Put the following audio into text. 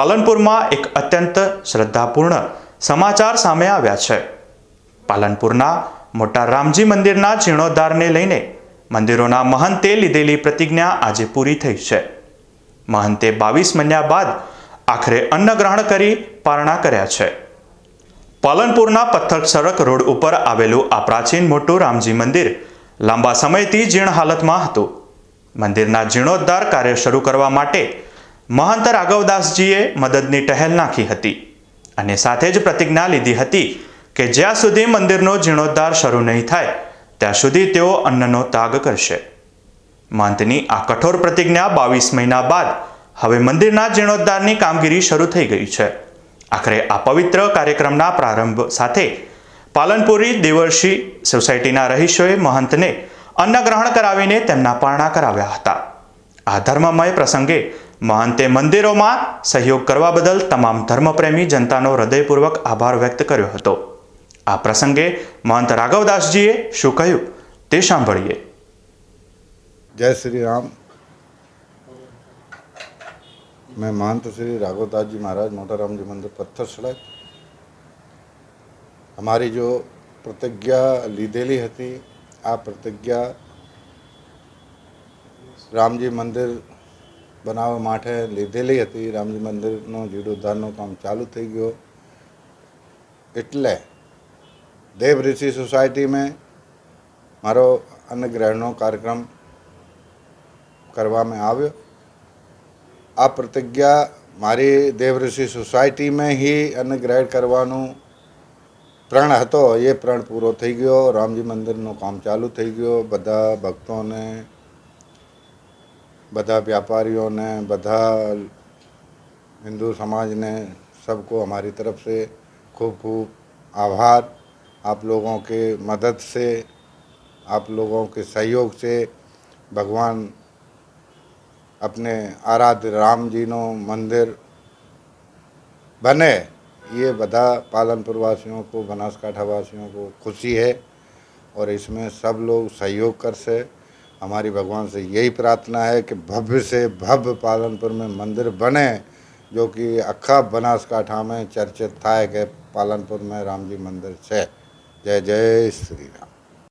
પાલનપુરમાં એક અત્યંત શ્રદ્ધાપૂર્ણ સમાચાર સામે આવ્યા છે. પાલનપુરના મોટા રામજી મંદિરના જીર્ણોદ્ધારને લઈને મંદિરોના મહંતે લીધેલી પ્રતિજ્ઞા આજે પૂરી થઈ છે. મહંતે બાવીસ મહિના બાદ આખરે અન્નગ્રહણ કરી પારણા કર્યા છે. પાલનપુરના પથ્થર સડક રોડ ઉપર આવેલું આ પ્રાચીન મોટું રામજી મંદિર લાંબા સમયથી જીર્ણ હાલતમાં હતું. મંદિરના જીર્ણોદ્ધાર કાર્ય શરૂ કરવા માટે મહંત રાઘવદાસજીએ મદદની ટહેલ નાખી હતી અને સાથે જ પ્રતિજ્ઞા લીધી હતી કે જ્યાં સુધી મંદિરનો જીર્ણોદ્ધાર શરૂ નહીં થાય, ત્યાં સુધી તેઓ અન્નનો ત્યાગ કરશે. મહંતની આ કઠોર પ્રતિજ્ઞા બાવીસ મહિના બાદ હવે મંદિરના જીર્ણોદ્ધારની કામગીરી શરૂ થઈ ગઈ છે. આખરે આ પવિત્ર કાર્યક્રમના પ્રારંભ સાથે પાલનપુરી દેવર્ષી સોસાયટીના રહીશોએ મહંતને અન્નગ્રહણ કરાવીને તેમના પારણા કરાવ્યા હતા. આ ધર્મમય પ્રસંગે મહંતે મંદિરોમાં સહયોગ કરવા બદલ તમામ ધર્મપ્રેમી જનતાનો હૃદયપૂર્વક આભાર વ્યક્ત કર્યો હતો આ પ્રસંગે મહંત રાઘવદાસજીએ શું કહ્યું તે સાંભળીએ जय श्री राम मैं महंत श्री राघवदास जी महाराज मोटा राम जी मंदिर पत्थर सड़क અમારી જો પ્રતિજ્ઞા લીધેલી હતી આ પ્રતિજ્ઞા રામજી મંદિર બનાવવા માટે લીધેલી હતી. રામજી મંદિરનો જીર્ણોદ્ધારનું કામ ચાલુ થઈ ગયો. એટલે દેવ ઋષિ સોસાયટીમાં મારો અન્નગ્રહણનો કાર્યક્રમ કરવામાં આવ્યો. આ પ્રતિજ્ઞા મારી દેવઋષિ સોસાયટીમાં હી અન્નગ્રહણ કરવાનું પ્રણ હતો. એ પ્રણ પૂરો થઈ ગયો. રામજી મંદિરનું કામ ચાલુ થઈ ગયો. બધા ભક્તોને બધા વ્યાપારીઓને બધા हिंदू समाज ने सबको हमारी तरफ से खूब खूब आभार आप लोगों के मदद से आप लोगों के सहयोग से भगवान अपने आराध्य राम जी नो मंदिर बने ये बधा पालनपुर वासियों को बनासकाठा वासियों को खुशी है और इसमें सब लोग सहयोग कर से हमारी भगवान से यही प्रार्थना है कि भव्य से भव्य पालनपुर में मंदिर बने, जो कि अखा बनासकाठा में चर्चित था कि पालनपुर में राम जी मंदिर से। जय जय श्री राम।